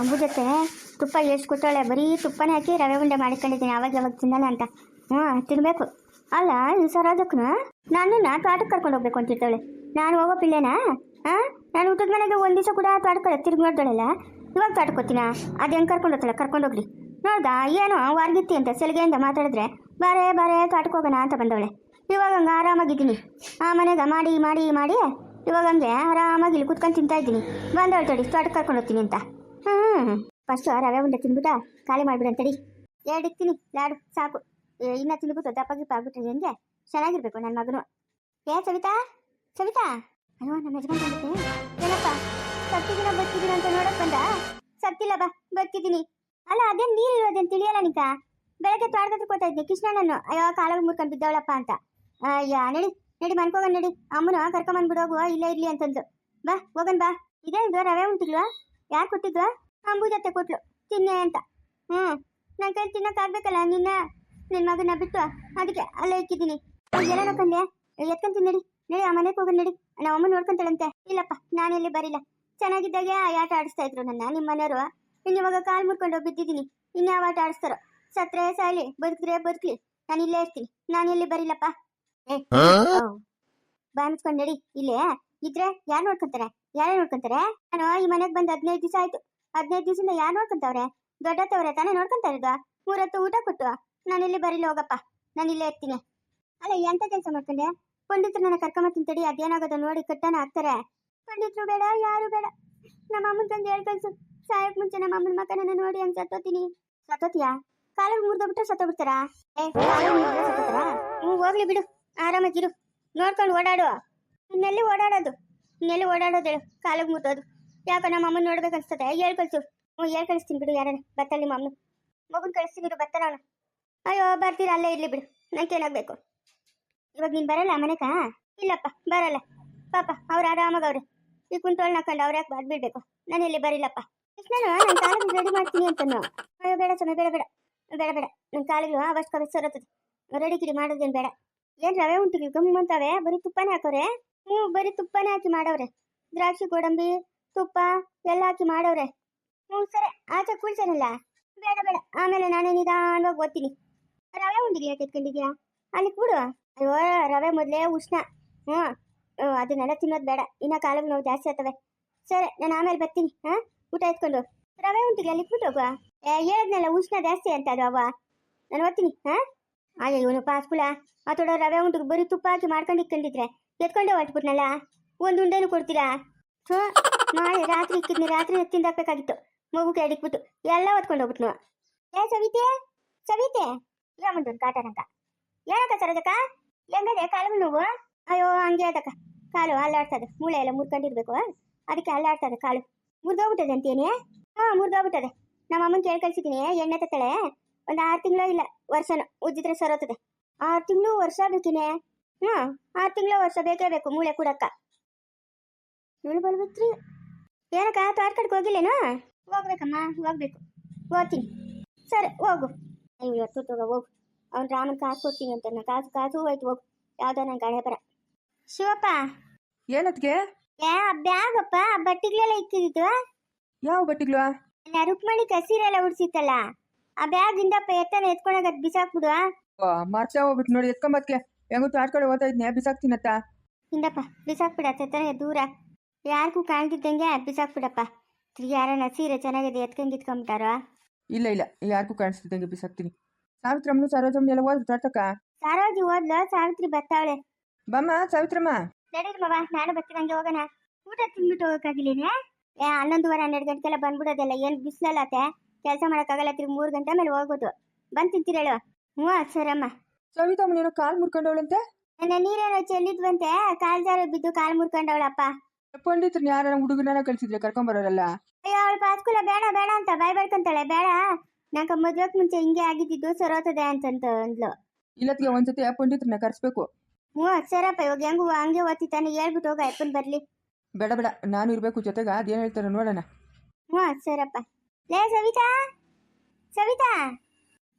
ಅಂಬುಜತ್ತೆ ತುಪ್ಪ ಎಷ್ಟು ಕೊಟ್ಟಾಳೆ ಬರೀ ತುಪ್ಪನೇ ಹಾಕಿ ರವೆ ಉಂಡೆ ಮಾಡ್ಕೊಂಡಿದ್ದೀನಿ ಅವಾಗ ಯಾವಾಗ ತಿನ್ನಲ್ಲ ಅಂತ. ಹ್ಞೂ ತಿನ್ನಬೇಕು ಅಲ್ಲ, ಈ ನಾನು ನಾನು ತೋಟಕ್ಕೆ ಕರ್ಕೊಂಡು ಹೋಗ್ಬೇಕು ಅಂತಿರ್ತಾಳೆ ನಾನು ಹೋಗೋ ಪಿಲ್ಲೆನಾ ಹಾಂ ನಾನು ಊಟದ ಮನೆಗೆ ಒಂದು ದಿವಸ ಕೂಡ ತೋಟಕ್ಕೆ ತಿರುಗಿ ನೋಡ್ದಳಲ್ಲ ಇವಾಗ ತೋಟಕ್ಕೋತೀನ ಅದು ಹೆಂಗೆ ಕರ್ಕೊಂಡು ಹೋಗ್ತಾಳೆ? ಕರ್ಕೊಂಡು ಹೋಗ್ಲಿ. ನೋಡ್ದಾ, ಏನೋ ವಾರ್ಗಿತ್ತಿ ಅಂತ ಸೆಲ್ಗೆಯಿಂದ ಮಾತಾಡಿದ್ರೆ ಬಾರೆ, ಬಾರೇ ತೋಟಕ್ಕೆ ಹೋಗೋಣ ಅಂತ ಬಂದವಳೆ. ಇವಾಗ ಹಂಗೆ ಆರಾಮಾಗಿದ್ದೀನಿ. ಆ ಮನೆಗೆ ಮಾಡಿ ಮಾಡಿ ಮಾಡಿ, ಇವಾಗ ಹಂಗೆ ಆರಾಮಾಗಿ ಇಲ್ಲಿ ಕುತ್ಕೊಂಡು ತಿಂತಾ ಇದ್ದೀನಿ. ಬಂದವಳು ತೋಡಿ ಕರ್ಕೊಂಡು ಹೋಗ್ತೀನಿ ಅಂತ. ಹ್ಞೂ ಫಸ್ಟು ರವೆ ಉಂಡೆ ತಿನ್ಬಿಟ್ಟ ಖಾಲಿ ಮಾಡ್ಬಿಡು ಅಂತಡಿ ಎರಡು ಇಕ್ತೀನಿ ಲಾಡು, ಸಾಕು. ಇನ್ನ ತಿನ್ಬಿಟ್ಟು ದಪ್ಪ ಗಿಪ್ಪ ಆಗ್ಬಿಟ್ರೆ ಹೆಂಗೆ? ಚೆನ್ನಾಗಿರ್ಬೇಕು ನನ್ನ ಮಗನು. ಏ, ಸವಿತಾ? ಸವಿತಾ? ಅಯ್ಯೋ, ನಮ್ಮ ಯಜಮಾನ್ ಬಂದಿದ್ದೆ. ಏನಪ್ಪ? ಸತ್ತಿದ್ದೀನ ಬತ್ತಿದ್ದೀನ ಅಂತ ನೋಡಕ್ ಬಂದ? ಸತ್ತಿಲ್ಲ, ಬಾ. ಬರ್ತಿದ್ದೀನಿ ಅಲ್ಲ, ಅದೇನು ನೀರು ಇರೋದೇನು ತಿಳಿಯಲ್ಲ ನಿಕ? ಬೆಳಗ್ಗೆ ತೋಟದ ಕೂತಾ ಇದ್ದೆ ಕೃಷ್ಣನನ್ನು. ಅಯ್ಯೋ ಕಾಲಾಗ ಮುರ್ಕೊಂಡು ಬಿದ್ದವಳಪ್ಪ ಅಂತ. ಅಯ್ಯ, ನಡಿ ನಡಿ ಮನ್ಕೋಗನ್ ನಡಿ. ಅಮ್ಮನ ಕರ್ಕೊಂಬಂದ್ಬಿಡು, ಹೋಗುವ, ಇಲ್ಲೇ ಇರ್ಲಿ ಅಂತಂದು. ಬಾ, ಹೋಗನ್ ಬಾ. ಇದೇನಿದು, ರವೆ ಉಂಟಿಲ್ವಾ ಯಾರು ಕೊಟ್ಟಿದ್ವ ಅಂಬುಜ ಕೊಟ್ಲು. ತಿನ್ನೆ ಅಂತ. ಹ್ಮ್. ನನ್ ಕೈ ತಿನ್ನಕ್ಕಾಗ್ಬೇಕಲ್ಲ ನಿನ್ನ? ನಿನ್ನ ಮಗನ ಬಿಟ್ಟು ಅದಕ್ಕೆ ಅಲ್ಲೇ ಇಕ್ಕಿದ್ದೀನಿ. ಎಲ್ಲ ನೋಡ್ಕೊಂಡೆ ಎತ್ಕೊಂತೀನಿ ನಡಿ ನಡಿ ಆ ಮನೆಗೆ ಹೋಗೋಣ ನಡಿ. ನಮ್ಮ ಅಮ್ಮ ನೋಡ್ಕೊಂತಾಳಂತೆ. ಇಲ್ಲಪ್ಪ ನಾನೆಲ್ಲಿ ಬರಿಲ್ಲ. ಚೆನ್ನಾಗಿದ್ದಾಗೆ ಆ ಆಟ ಆಡಿಸ್ತಾ ಇದ್ರು ನನ್ನ ನಿಮ್ಮ ಮನೆಯವರು. ಇನ್ನು ಇವಾಗ ಕಾಲು ಮುರ್ಕೊಂಡು ಬಿದ್ದಿದ್ದೀನಿ. ಇನ್ಯಾವ ಆಟ ಆಡಿಸ್ತಾರೋ? ಸತ್ರೆ ಸಾಲಿ ಬದುಕಿದ್ರೆ ಬದುಕ್ಲಿ. ನಾನು ಇಲ್ಲೇ ಇರ್ತೀನಿ. ನಾನು ಎಲ್ಲಿ ಬರಿಲ್ಲಪ್ಪ? ಏ ಬಾ ಮುಚ್ಕೊಂಡು ನಡಿ. ಇಲ್ಲೇ? ಇದ್ರೆ ಯಾರು ನೋಡ್ಕೊಂತಾರೆ? ಯಾರೇ ನೋಡ್ಕೊಂತಾರೆ? ನಾನು ಈ ಮನೆಗೆ ಬಂದು ಹದಿನೈದು ದಿವಸ ಆಯ್ತು. ಹದಿನೈದು ದಿವಸದಿಂದ ಯಾರು ನೋಡ್ಕೊಂತವ್ರೆ? ದೊಡ್ಡತ್ತವ್ರೆ ತಾನೇ ನೋಡ್ಕೊಂತಾ ಇರೋದು? ಮೂರತ್ತು ಊಟ ಕೊಟ್ಟು. ನಾನು ಇಲ್ಲಿ ಬರೀಲಿ ಹೋಗಪ್ಪ. ನಾನು ಇಲ್ಲೇ ಇರ್ತೀನಿ. ಅಲ್ಲ ಎಂತ ಕೆಲಸ ಮಾಡ್ಕೊಂಡೆ? ಪಂಡಿತರು ನನ್ನ ಕರ್ಕೊಂಬತ್ತೀನಿ ತಡಿ ಅದೇನಾಗೋದು ನೋಡಿ ಕಟ್ಟನ ಹಾಕ್ತಾರೆ ಪಂಡಿತರು ಬೇಡ, ಯಾರು ಬೇಡ. ನಮ್ಮ ಅಮ್ಮನ ತಂದೆ ಹೇಳ್ ಕಳ್ಸು ಮುಂಚೆ ನಮ್ಮ ಅಮ್ಮನ ಮಕ್ಕಳನ್ನ ನೋಡಿ ಹಂಗೆ ಸತ್ತೋತೀನಿ. ಸತ್ತೋತಿಯಾ? ಕಾಲಿಗೆ ಮುರಿದೋಗ್ಬಿಟ್ರೆ ಸತ್ತೋಗ್ಬಿಡ್ತಾರಾ? ಏ ಸತ್ತೋಗ್ತಾರಾ ಹೋಗ್ಲಿ ಬಿಡು. ಆರಾಮಾಗಿರು ನೋಡ್ಕೊಂಡು ಓಡಾಡು. ಇನ್ನೆಲ್ಲಿ ಓಡಾಡೋದು? ಇನ್ನೆಲ್ಲಿ ಓಡಾಡೋದು ಹೇಳು? ಕಾಲಿಗೆ ಮುಟ್ಟೋದು ಯಾಕೋ ನಮ್ಮ ಅಮ್ಮನ ನೋಡ್ಬೇಕು ಅನ್ಸ್ತದೆ. ಹೇಳ್ ಕಳ್ಸು. ಹ್ಞೂ ಹೇಳ್ ಕಳಿಸ್ತೀನಿ ಬಿಡು ಯಾರನ್ನ. ಬರ್ತಾಳೆ ನಿಮ್ಮ ಅಮ್ಮನ. ಮಗುನ ಕಳಿಸ್ತೀನಿ ಬಿಡು ಅಯ್ಯೋ, ಬರ್ತೀರ? ಅಲ್ಲೇ ಇರ್ಲಿ ಬಿಡು. ನಂಗೇನಾಗಬೇಕು ಇವಾಗ ನೀನು ಬರಲ್ಲ ಮನೆಗ ಇಲ್ಲಪ್ಪ, ಬರಲ್ಲ. ಪಾಪ, ಅವ್ರು ಆರಾಮಾಗವ್ರೆ ಈ ಕುಂತೋಳ್ ನಾಕೊಂಡು ಅವ್ರು ಯಾಕೆ ಬರ್ಬಿಡ್ಬೇಕು ನಾನು ಇಲ್ಲಿ ಬರಿಲ್ಲಪ್ಪ ಕೃಷ್ಣನು ನನ್ನ ಕಾಲಿಗೆ ರೆಡಿ ಮಾಡ್ತೀನಿ ಅಂತನು. ಅಯ್ಯೋ, ಬೇಡ ಸಮಯ ಬೇಡ ಬೇಡ. ಬೇಡ ಬೇಡ. ನನ್ನ ಕಾಲಿಗೆ ಅವಶ್ಯಕ ಸರತ್ತದೆ. ರೆಡಿ ಕಿಡಿ ಮಾಡೋದೇನು ಬೇಡ. ಏನು ರವೆ ಉಂಟು? ಗಮ್ಮಂತಾವೆ ಬರೀ ತುಪ್ಪನೇ ಹಾಕೋರೆ? ಹ್ಞೂ ಬರೀ ತುಪ್ಪನೇ ಹಾಕಿ ಮಾಡವ್ರೆ. ದ್ರಾಕ್ಷಿ, ಗೋಡಂಬಿ, ತುಪ್ಪ ಎಲ್ಲ ಹಾಕಿ ಮಾಡವ್ರೆ. ಹ್ಞೂ, ಸರಿ. ಆಚೆ ಕುಳ್ಸೇನಲ್ಲ ಬೇಡ ಬೇಡ. ಆಮೇಲೆ ನಾನೇ ನಿಧಾನವಾಗಿ ಓದ್ತೀನಿ. ರವೆ ಉಂಡಿಗೆ ಕೆತ್ಕೊಂಡಿದ್ಯಾ? ಅಲ್ಲಿ ಕೂಡು. ಅಯ್ಯೋ, ರವೆ ಮೊದಲೇ ಉಷ್ಣ. ಹ್ಞೂ. ಅದನ್ನೆಲ್ಲ ತಿನ್ನೋದು ಬೇಡ. ಇನ್ನ ಕಾಲಿಗೆ ನೋವು ಜಾಸ್ತಿ ಆಗ್ತವೆ. ಸರಿ, ನಾನು ಆಮೇಲೆ ಬರ್ತೀನಿ. ಹಾಂ? ಊಟ ಎತ್ಕೊಂಡು. ರವೆ ಉಂಟಿಗೆ ಅಲ್ಲಿ ಏ, ಹೇಳಿದ್ನಲ್ಲ ಉಷ್ಣ ಜಾಸ್ತಿ ಅಂತ ಅದು ಅವ್ವ. ನಾನು ಓದ್ತೀನಿ. ಹಾಂ? ಅಯ್ಯೋ ಇವನು ಪಾಸ್ಕುಳ ತೊಡ ರವೆ ಉಂಟಿಗೆ ಬರೀ ತುಪ್ಪ ಹಾಕಿ ಮಾಡ್ಕೊಂಡು ಇಟ್ಕೊಂಡಿದ್ರೆ ಎತ್ಕೊಂಡೆ ಹೊಟ್ಬಿಟ್ನಲ್ಲ ಒಂದು ಉಂಡೆನೂ ಕೊಡ್ತೀರಾ? ಥೋ ಮಾಡಿ ರಾತ್ರಿ ಇಕ್ಕಿದ್ನಿ ರಾತ್ರಿ ತಿಂದಾಕ್ಬೇಕಾಗಿತ್ತು ಮಗುಗೆ ಅಡಿಕ್ಬಿಟ್ಟು ಎಲ್ಲ ಹೊತ್ಕೊಂಡು ಹೋಗ್ಬಿಟ್ನು. ಏ, ಸವಿತೆ? ಸವಿತೆ? ಯಾಮಂದು ಕಾಟನಕ ಏನಕ್ಕ ಸರದಕ್ಕ ಹೆಂಗದೆ ಕಾಲು ನೋವು? ಅಯ್ಯೋ, ಹಂಗೆ ಅದಕ್ಕ ಕಾಲು ಅಲ್ಲಾಡ್ತದೆ ಮೂಳೆ ಎಲ್ಲ ಮುರ್ಕೊಂಡಿರ್ಬೇಕು. ಅದಕ್ಕೆ ಅಲ್ಲಾಡ್ತದೆ ಕಾಲು. ಮುರಿದೋಗ್ಬಿಟ್ಟದೆ ಅಂತೇನೆ ಹಾಂ, ಮುರಿದೋಗ್ಬಿಟ್ಟದೆ. ನಮ್ಮ ಅಮ್ಮನ ಕೇಳಿ ಕಳ್ಸಿದ್ದೀನಿ. ಎಣ್ಣೆ ತತ್ತಳೆ. ಒಂದು ಆರು ತಿಂಗಳು ಇಲ್ಲ, ವರ್ಷನ ಉಜ್ಜಿದ್ರೆ ಸರೋತದೆ. ಆರು ತಿಂಗಳು ವರ್ಷ ಬೇಕಿನೇ? ಹ್ಞೂ ಆರು ತಿಂಗಳು ವರ್ಷ ಬೇಕೇ ಬೇಕು ಮೂಳೆ ಕೂಡಕ್ಕ. ಇವಳು ಬರ್ಬೇಕ್ರಿ ಏನಕ್ಕ ತೋಟ ಕಡೆಗೆ ಹೋಗಿಲ್ಲೇನು? ಹೋಗ್ಬೇಕಮ್ಮ ಹೋಗ್ಬೇಕು. ಹೋಗ್ತೀನಿ. ಸರಿ ಹೋಗು. ಅಯ್ಯೋ ತೋಗ ಹೋಗು. ಅವ್ನು ರಾಮನ್ ಕಾಸು ಕೊಡ್ತೀನಿ ಅಂತ. ನಾ ಕಾಸು ಕಾಸು ಹೋಯ್ತು ಹೋಗು. ಯಾವ್ದೋ ನನ್ನ ಗಣೆ ಬರ ಶಿವಪ್ಪ. ಏನತ್ಗೆ? ಏ ಆ ಬ್ಯಾಗಪ್ಪ ಆ ಬಟ್ಟೆಗಳೆಲ್ಲ ಇಕ್ಕಿದ್ದು ಯಾವ ಬಟ್ಟಿಗ್ಲು ನಾ ರುಕ್ಮಣಿ ಕಸೀರೆಲ್ಲ ಉಡ್ಸಿತ್ತಲ್ಲ. ಆ ಬ್ಯಾಗಿಂದಪ್ಪ ಎತ್ತನ ಎತ್ಕೊಂಡಾಗ ಅದು ಬಿಸಾಕ್ಬಿಡು ಮರ್ಚ ಹೋಗ್ಬಿಟ್ಟು ನೋಡಿ ಎತ್ಕೊಂಬತ್ಕೆ. ಹೆಂಗೂ ಆಟ ಕಡೆ ಓದ್ತಾ ಇದ್ನೆ ಬಿಸಾಕ್ತೀನತ್ತ. ಹಿಂದಪ್ಪ ಬಿಸಾಕ್ಬಿಡ ತೆತ್ತನೆ ದೂರ. ಯಾರಿಗೂ ಕಾಣ್ತಿದ್ದಂಗೆ ಬಿಸಾಕ್ಬಿಡಪ್ಪ. ಯಾರನ್ನ ಸೀರೆ ಚೆನ್ನಾಗಿದೆ ಎತ್ಕೊಂಡ್ ಇಟ್ಕೊಂಬಿಟ್ಟಾರ ಇಲ್ಲ ಇಲ್ಲ ಯಾರಿಗೂ ಕಾಣಿಸ್ತಿದ್ದಂಗೆ ಬಿಸಾಕ್ತೀನಿ. ಸಾವಿತ್ರಮ್ಮನು ಸರೋಜಮ್ಮನ ಎಲ್ಲ ಓದ್ ತಾಟಕ ಸಾರೋಜಿ ಓದ್ಲ ಸಾವಿತ್ರಿ ಬರ್ತಾಳೆ ಬಮ್ಮ ಸಾವಿತ್ರಮ್ಮ. ನಡೀರಿ ಬಾಬಾ ನಾನು ಬರ್ತೀನಂಗೆ ಹೋಗೋಣ. ಊಟ ತಿಂದ್ಬಿಟ್ಟು ಹೋಗೋಕ್ಕಾಗಿಲ್ಲೇನೆ ಏ ಹನ್ನೊಂದುವರೆ ಹನ್ನೆರಡು ಗಂಟೆಗೆಲ್ಲ ಬಂದ್ಬಿಡೋದಲ್ಲ ಏನು ಬಿಸಿಲಲ್ಲತ್ತೆ? ಕೆಲಸ ಮಾಡೋಕ್ಕಾಗಲ್ಲ ತಿರುಗಿ ಮೂರು ಗಂಟೆ ಮೇಲೆ ಹೋಗೋದು. ಬಂದು ತಿಂತೀರೇಳು? ಹ್ಞೂ ಸರಮ್ಮ ಸವಿತಮ್ಮನ ಏನೋ ಕಾಲು ಮುರ್ಕೊಂಡವಳಂತೆ? ನನ್ನ ನೀರೇನೋ ಚೆಲ್ಲಿದ್ವಂತೆ ಕಾಲ್ ಜಾರ ಬಿದ್ದು ಕಾಲ್ ಮುರ್ಕೊಂಡವಳಪ್ಪ. ಯಾರನ್ನ ಯಾರ ಹುಡುಗನ ಕಳ್ಸಿದ್ರೆ ಕರ್ಕೊಂಬರೋರಲ್ಲ? ಅಯ್ಯೋ ಅವಳು ಪಾಸ್ಕೂಲ ಬೇಡ ಬೇಡ ಅಂತ ಬಾಯ್ ಬಡ್ಕೊಂತಾಳೆ ಬೇಡ. ನಂಗೆ ಮದ್ವೆಕ್ ಮುಂಚೆ ಹಿಂಗೆ ಆಗಿದ್ದಿದ್ದು ಸರೋತದೆ ಅಂತಂತ ಅಂದ್ಲು. ಇಲ್ಲತ್ಗೆ ಒಂದ್ಸತಿ ಪಂಡಿತರನ್ನ ಕರ್ಸ್ಬೇಕು. ಹ್ಞೂ ಸರಪ್ಪ ಇವಾಗ ಹೆಂಗು ಹಂಗೆ ಓದ್ತಿತ್ತಾನೆ ಹೇಳ್ಬಿಟ್ಟು ಹೋಗ ಅಪ್ಪನ್ ಬರ್ಲಿ. ಬೇಡ ಬೇಡ ನಾನು ಇರ್ಬೇಕು ಜೊತೆಗೆ ಅದೇನು ಹೇಳ್ತಾರೆ ನೋಡೋಣ. ಹ್ಞೂ ಸರಪ್ಪ. ಲೇ ಸವಿತಾ? ಸವಿತಾ?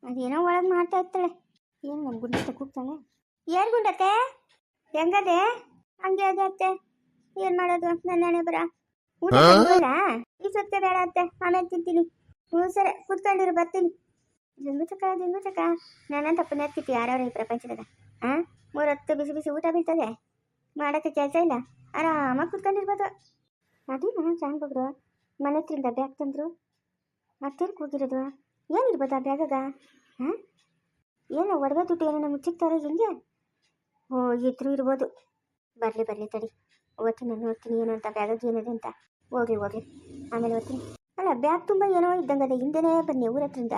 ಅದೇನೋ ಒಳಗೆ ಮಾಡ್ತಾ ಇರ್ತಾಳೆ. ಏನು ನಮ್ಮ ಗುಂಡತ್ತೆ ಕೂಗ್ತಾಳೆ ಏನು ಗುಂಡತ್ತೆ ಹೆಂಗದೆ? ಹಂಗೆ ಅದೇ ಅತ್ತೆ. ಏನು ಮಾಡೋದು? ನನ್ನ ಹಣೆ ಬರ. ಊಟ ಈ ಸತ್ತೆ ಬೇಡ ಅತ್ತೆ. ಆಮೇಲೆ ತಿಂತೀನಿ. ಹ್ಞೂ ಸರಿ ಕೂತ್ಕೊಂಡಿರು ಬರ್ತೀನಿ. ದಿಂಬುಚಕ ದಿಂಗುಚಕ ನಾನಂತ ಪುಣ್ಯಾತ್ಕಿತಿ ಯಾರ್ಯಾರು ಈ ಪ್ರಪಂಚದಾಗ? ಹಾಂ ಮೂರತ್ತು ಬಿಸಿ ಬಿಸಿ ಊಟ ಬೀಳ್ತದೆ? ಮಾಡೋಕ್ಕೆ ಕೆಲಸ ಇಲ್ಲ? ಆರಾಮಾಗಿ ಕೂತ್ಕೊಂಡಿರ್ಬೋದು. ನಾನು ಜಾನ್ಬಗ್ರು ಮನೆ ಹತ್ರಿಂದ ಬ್ಯಾಗ್ ತಂದ್ರು? ಮತ್ತೇನು ಕೂಗಿರೋದು? ಏನಿರ್ಬೋದು ಆ ಬ್ಯಾಗಾಗ? ಹಾಂ ಏನೋ ಒಡವೆ ದುಡ್ಡು ಏನೋ ಮುಚ್ಚಿಕ್ತಾರೆ ಹೆಂಗೆ? ಓ ಇದ್ರೂ ಇರ್ಬೋದು. ಬರಲಿ ಬರಲಿ ತಡಿ. ಓದ್ತೀನಿ ನಾನು ನೋಡ್ತೀನಿ ಏನು ಅಂತ ಬ್ಯಾಗಾಗ ಏನಿದೆ ಅಂತ. ಹೋಗ್ಲಿ ಹೋಗ್ಲಿ. ಆಮೇಲೆ ಓದ್ತೀನಿ ಅಲ್ಲ ಬ್ಯಾಗ್ ತುಂಬ ಏನೋ ಇದ್ದಂಗದ ಹಿಂದೆನೇ ಬನ್ನಿ ಊರ ಹತ್ರಿಂದ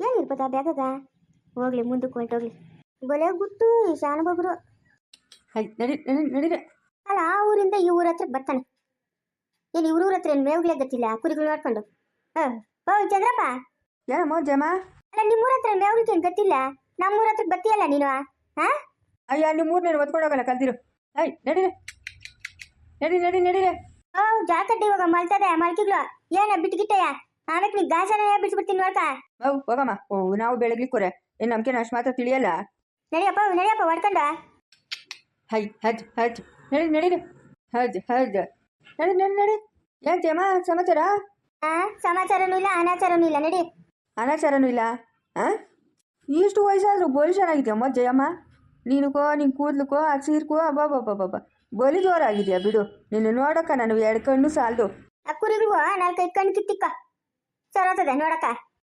ಏನಿರ್ಬೋದು ಆ ಬ್ಯಾಗಾಗ? ಹೋಗ್ಲಿ ಮುಂದಕ್ಕೆ ಹೊರಟೋಗ್ಲಿ ಬಲೆ ಗುಟ್ಟು ಈ ನಡಿ ನಡೀರಿ. ಅಲ್ಲ ಆ ಊರಿಂದ ಈ ಊರ ಹತ್ರ ಬರ್ತಾನೆ. ಏನು ಇವ್ರ ಊರ ಹತ್ರ ಏನು ಮೇವುಗಳೇ ಗೊತ್ತಿಲ್ಲ ಕುರಿಗಳು ನೋಡ್ಕೊಂಡು. ಹಾಂ ಓ ಚಂದ್ರಪ್ಪ. ಏನಮ್ಮ ಜಮ ಅಲ್ಲ ನಿಮ್ಮೂರ ಹತ್ರ ಮೇವುಗಳಿಗೆ ಏನು ಗೊತ್ತಿಲ್ಲ? ನಮ್ಮೂರ ಹತ್ರ ಬತ್ತಿಯಲ್ಲ ನೀನು ಹಾ ಅಯ್ಯ ನಿಮ್ಮ ನೀನು ಒತ್ಕೊಂಡೋಗಲ್ಲ ಕಲ್ದಿರು. ಹೈ ನಡೀರಿ. ನಡಿ ನಡಿ ನಡೀರಿ. ಓ ಜಾಕಡ್ಡಿ ಇವಾಗ ಮಲ್ತದೆ ಮಲ್ಕಿಗ್ಲು ಏನ ಬಿಟ್ಗಿಟ್ಟಯ್ಯ ಆಮೇಲೆ ನೀ ಗಾಸನೇ ಬಿಡ್ಸ್ಬಿಡ್ತೀನಿ ನೋಡ್ಕ. ಓ ಹೋಗಮ್ಮ. ಓ ನಾವು ಬೆಳಿಗ್ಲಿಕ್ಕೂರ ಏನ್ ನಮ್ಗೆ ಅಷ್ಟು ಮಾತ್ರ ತಿಳಿಯಲ್ಲ? ನಡಿಯಪ್ಪ ನಡಿಯಪ್ಪ ಹೊಡ್ಕೊಂಡ. ಹೈ ಹಜ್ ಹಜ್. ನಡಿ ನಡೀರಿ. ಹಜ್ ಹಜ್. ನಡಿ ನಡಿ ನಡಿ. ಏನ್ ಜಮಾ ಸಮಾಚಾರ? ಆ ಸಮಾಚಾರನೂ ಇಲ್ಲ ಅನಾಚಾರನೂ ಇಲ್ಲ ನಡಿ. ಅನಾಚಾರನೂ ಇಲ್ಲ ಹಾಂ ಇಷ್ಟು ವಯಸ್ಸಾದರೂ ಬೋಲಿ ಚೆನ್ನಾಗಿದೆಯಮ್ಮ ಜಯಮ್ಮ ನೀನುಕೋ ನಿನ್ನ ಕೂದ್ಲುಕೋ ಆ ಸೀರ್ಕೋ ಅಬ್ಬಬ್ಬಬ್ಬಬ್ಬ. ಬೋಲಿ ಜೋರಾಗಿದೆಯಾ ಬಿಡು. ನಿನ್ನ ನೋಡಕ್ಕ ನಾನು ಎರಡು ಕಣ್ಣು ಸಾಲದು. ಆ ಕುರಿಗಳಿಗೂ ನಾಲ್ಕೈದು ಕಣ್ಣು ಕಿತ್ತಿಕ್ಕ ಸರೋತದೆ ನೋಡಕ್ಕ.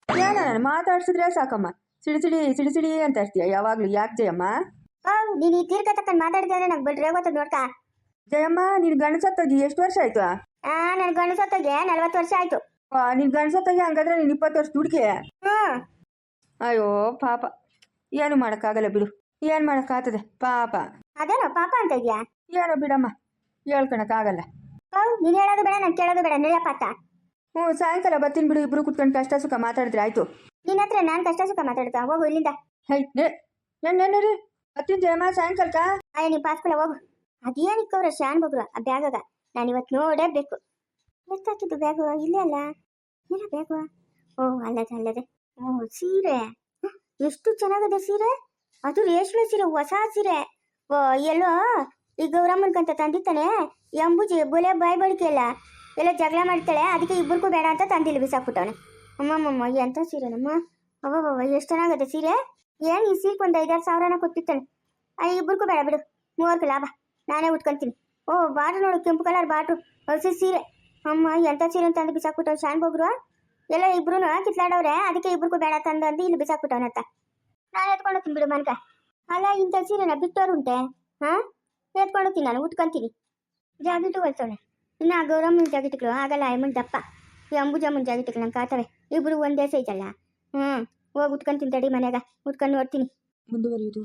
ಏನ ನಾನು ಮಾತಾಡ್ಸಿದ್ರೆ ಸಾಕಮ್ಮ. ಸಿಡಿ ಸಿಡಿ ಸಿಡಿ ಸಿಡಿ ಅಂತ ಇರ್ತೀಯ ಯಾವಾಗಲೂ ಯಾಕೆ ಜಯಮ್ಮ? ಓ ನೀನು ಈ ತೀರ್ಕ ತಕ್ಕಂಡು ಮಾತಾಡಿದ್ರೆ ನಂಗೆ ಬಿಡ್ರೆ ಗೊತ್ತದ ನೋಡ್ಕ? ಜಯಮ್ಮ ನಿನ್ನ ಗಣಸತ್ತೋಗಿ ಎಷ್ಟು ವರ್ಷ ಆಯ್ತು? ಆ ನನ್ನ ಗಂಡು ಸತ್ತೋಗೆ ನಲ್ವತ್ತು ವರ್ಷ ಆಯ್ತು. ನಿನ್ನ ಗಂಡಸತ್ತೋಗಿ ಹಂಗಾದ್ರೆ ನೀನು ಇಪ್ಪತ್ತು ವರ್ಷ ದುಡ್ಕೆ ಆ ಅಯ್ಯೋ ಪಾಪ. ಏನು ಮಾಡೋಕ್ಕಾಗಲ್ಲ ಬಿಡು. ಏನು ಮಾಡೋಕ್ಕಾಗ್ತದೆ? ಪಾಪ. ಅದೇನೋ ಪಾಪ ಅಂತ ಇದ್ಯಾ? ಏನೋ ಬಿಡಮ್ಮ. ಹೇಳ್ಕೊಳಕ್ಕಾಗಲ್ಲ ಆಗಲ್ಲ ನೀನು ಹೇಳೋದು ಬೇಡ ನಾನು ಕೇಳೋದು ಬೇಡ ನಡಿಯಪ್ಪ ಅತ್ತ. ಹ್ಞೂ ಸಾಯಂಕಾಲ ಬರ್ತೀನಿ ಬಿಡು ಇಬ್ರು ಕುತ್ಕೊಂಡು ಕಷ್ಟ ಸುಖ ಮಾತಾಡಿದ್ರೆ ಆಯ್ತು. ನಿನ್ನ ಹತ್ರ ನಾನು ಕಷ್ಟ ಸುಖ ಮಾತಾಡ್ತಾ ಹೋಗು ಇಲ್ಲಿಂದ. ರೀ. ಬರ್ತೀನಿ ಜಯಮ್ಮ ಸಾಯಂಕಾಲಕ್ಕ? ಅಯ್ಯ ನೀ ಪಾಸ್ಕೊಳ ಹೋಗು. ಅದೇನಿಕ್ಕವ್ರ ಶಾನ್ ಬಗ್ರು ಆ ಬ್ಯಾಗಾಗ. ನಾನು ಇವತ್ತು ನೋಡೇಬೇಕು ಎಷ್ಟಾಕಿದ್ದು ಬ್ಯಾಗು ಇಲ್ಲೇ ಅಲ್ಲ? ಏನ ಬ್ಯಾಗು? ಓ, ಅಲ್ಲದೆ ಅಲ್ಲದೆ. ಓ, ಸೀರೆ. ಎಷ್ಟು ಚೆನ್ನಾಗದೆ ಸೀರೆ? ಅದು ರೇಷ್ಮೆ ಸೀರೆ, ಹೊಸ ಸೀರೆ. ಓ, ಎಲ್ಲೋ, ಈ ಗೌರಮ್ಮನ್ಕಂತ ತಂದಿತ್ತಾನೆ ಈ ಅಂಬುಜಿ ಬೊಲೆ ಬಾಯ್ ಬಳಿಕೆ ಎಲ್ಲ ಜಗಳ ಮಾಡ್ತಾಳೆ. ಅದಕ್ಕೆ ಇಬ್ಬರಿಗೂ ಬೇಡ ಅಂತ ತಂದಿಲ್ಲ ಬಿಸಾಕ್ಬಿಟ್ಟವನೆ ಅಮ್ಮಮ್ಮಮ್ಮ ಎಂಥ ಸೀರೆ ನಮ್ಮ ಅವ್ವವ್ವ ಎಷ್ಟು ಚೆನ್ನಾಗದೆ ಸೀರೆ. ಏನು ಈ ಸೀರೆಗೆ ಒಂದು ಐದಾರು ಸಾವಿರನ ಕೊಟ್ಟಿತ್ತಾನೆ ಅಯ್ಯ ಇಬ್ಬರಿಗೂ ಬೇಡ ಬಿಡು. ಮೂವರ್ಗೆ ಲಾಭ. ನಾನೇ ಉಟ್ಕೊಂತೀನಿ. ಓ ಬಾಟ್ರು ನೋಡು, ಕೆಂಪು ಕಲರ್ ಬಾಟ್ರು ಹೊಸ ಸೀರೆ. ಅಮ್ಮ, ಎಂತ ಸೀರೆ ಅಂತ ಅಂದು ಬಿಸಾಕ್ಬಿಟ್ಟವ್ ಶಾನ್ ಒಬ್ರು ಎಲ್ಲ ಇಬ್ರು ಕಿತ್ಲಾಡವ್ರೆ, ಅದಕ್ಕೆ ಇಬ್ರಿಗೂ ಬೇಡ ತಂದು ಅಂದು ಇಲ್ಲಿ ಬಿಸಾಕ್ಬಿಟ್ಟವನತ್ತ ನಾನು ಎತ್ಕೊಂಡು ಬಿಡು ಮನ್ಕ. ಅಲ್ಲ, ಇಂಥ ಸೀರೆನ ಬಿಟ್ಟೋರುಂಟೆ ಹಾಂ? ಎತ್ಕೊಂಡು ನಾನು, ಉಟ್ಕೊಂತೀನಿ. ಜಾಕೆಟು ಹೊಲ್ತವನೆ ಇನ್ನು ಆ ಗೌರಮ್ಮನ ಜಾಕೆಟ್ಗಳು, ಆಗಲ್ಲ, ಅಮ್ಮನ ದಪ್ಪ. ಈ ಅಂಬುಜಮ್ಮನ ಜಾಕೆಟ್ಗಳು ನಂಗೆ ಕಾತವೆ. ಇಬ್ರು ಒಂದೇ ಸೈಜಲ್ಲ ಹ್ಞೂ ಹೋಗಿ ಉಟ್ಕೊಂಡು ತಡಿ ಮನ್ಯಾಗ, ಉಟ್ಕೊಂಡು ನೋಡ್ತೀನಿ. ಮುಂದುವರಿಯುವುದು